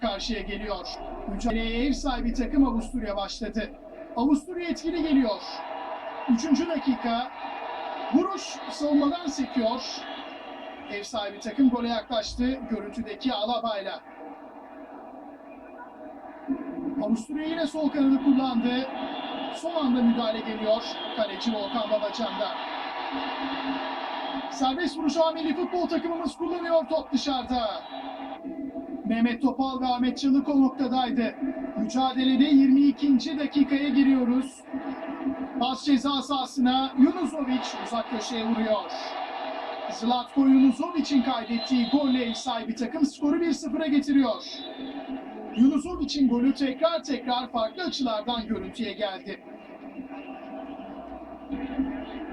karşıya geliyor. Mücadeleye ev sahibi takım Avusturya başladı. Avusturya etkili geliyor. Üçüncü dakika. Vuruş savunmadan sekiyor. Ev sahibi takım gole yaklaştı. Görüntüdeki Alaba'yla. Avusturya yine sol kanadı kullandı. Son anda müdahale geliyor. Kaleci Volkan Babacan'da. Serbest vuruş ameli futbol takımımız kullanıyor top dışarıda. Mehmet Topal ve Ahmet Çalık o noktadaydı. Mücadelede 22. dakikaya giriyoruz. Pas ceza sahasına Yunuzovic uzak köşeye vuruyor. Zlatko Yunuzovic'in kaydettiği golle ev sahibi takım skoru 1-0'a getiriyor. Yunuzovic'in golü tekrar tekrar farklı açılardan görüntüye geldi.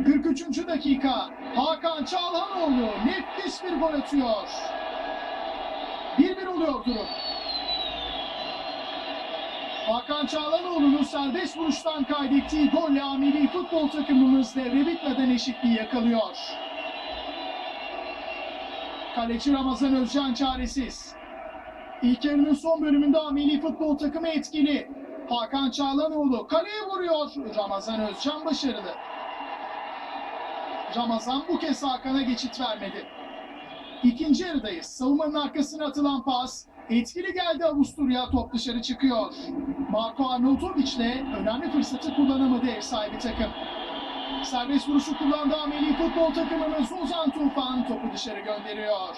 43. dakika Hakan Çağlanoğlu nefis bir gol atıyor. 1-1 oluyor durum. Hakan Çağlanoğlu'nun serbest vuruştan kaydettiği golle ameli futbol takımımız devre bitmeden eşitliği yakalıyor. Kaleci Ramazan Özcan çaresiz. İlk yarının son bölümünde ameli futbol takımı etkili. Hakan Çağlanoğlu kaleye vuruyor. Ramazan Özcan başarılı. Ramazan bu kez Hakan'a geçit vermedi. İkinci yarıdayız. Savunmanın arkasına atılan pas. Etkili geldi Avusturya. Top dışarı çıkıyor. Marko Arnautovic ile önemli fırsatı kullanamadı ev sahibi takım. Serbest vuruşu kullandı ameli futbol takımımız Ozan Tufan topu dışarı gönderiyor.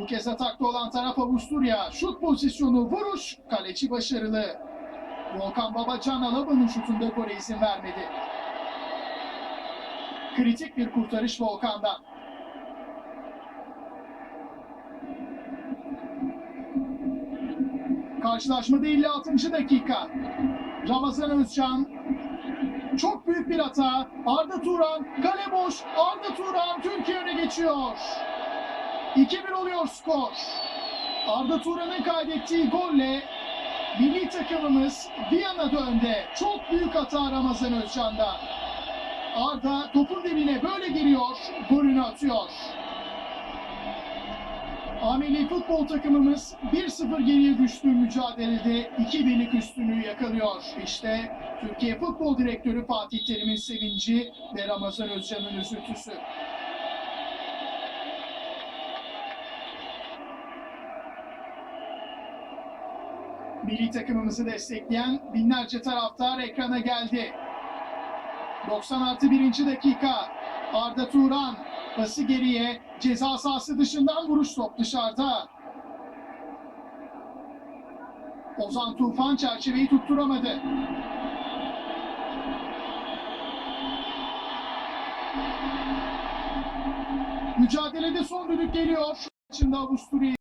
Bu kez atakta olan taraf Avusturya. Şut pozisyonu, vuruş, kaleci başarılı. Volkan Babacan Alaba'nın şutunda gole izin vermedi. Kritik bir kurtarış Volkan'dan. Karşılaşmada 56. dakika. Ramazan Özcan çok büyük bir hata. Arda Turan kale boş. Arda Turan Türkiye öne geçiyor. 2-1 oluyor skor. Arda Turan'ın kaydettiği golle milli takımımız Viyana'da önde. Çok büyük hata Ramazan Özcan'da. Arda topun dibine böyle giriyor, golünü atıyor. Ameli futbol takımımız 1-0 geriye düştüğü mücadelede 2-1'lik üstünlüğü yakalıyor. İşte Türkiye Futbol Direktörü Fatih Terim'in sevinci ve Ramazan Özcan'ın üzüntüsü. Milli takımımızı destekleyen binlerce taraftar ekrana geldi. 90 artı 1. dakika. Arda Turan pası geriye ceza sahası dışından vuruş top dışarıda. Ozan Tufan çerçeveyi tutturamadı. Mücadelede son düdük geliyor. Şimdi Avusturya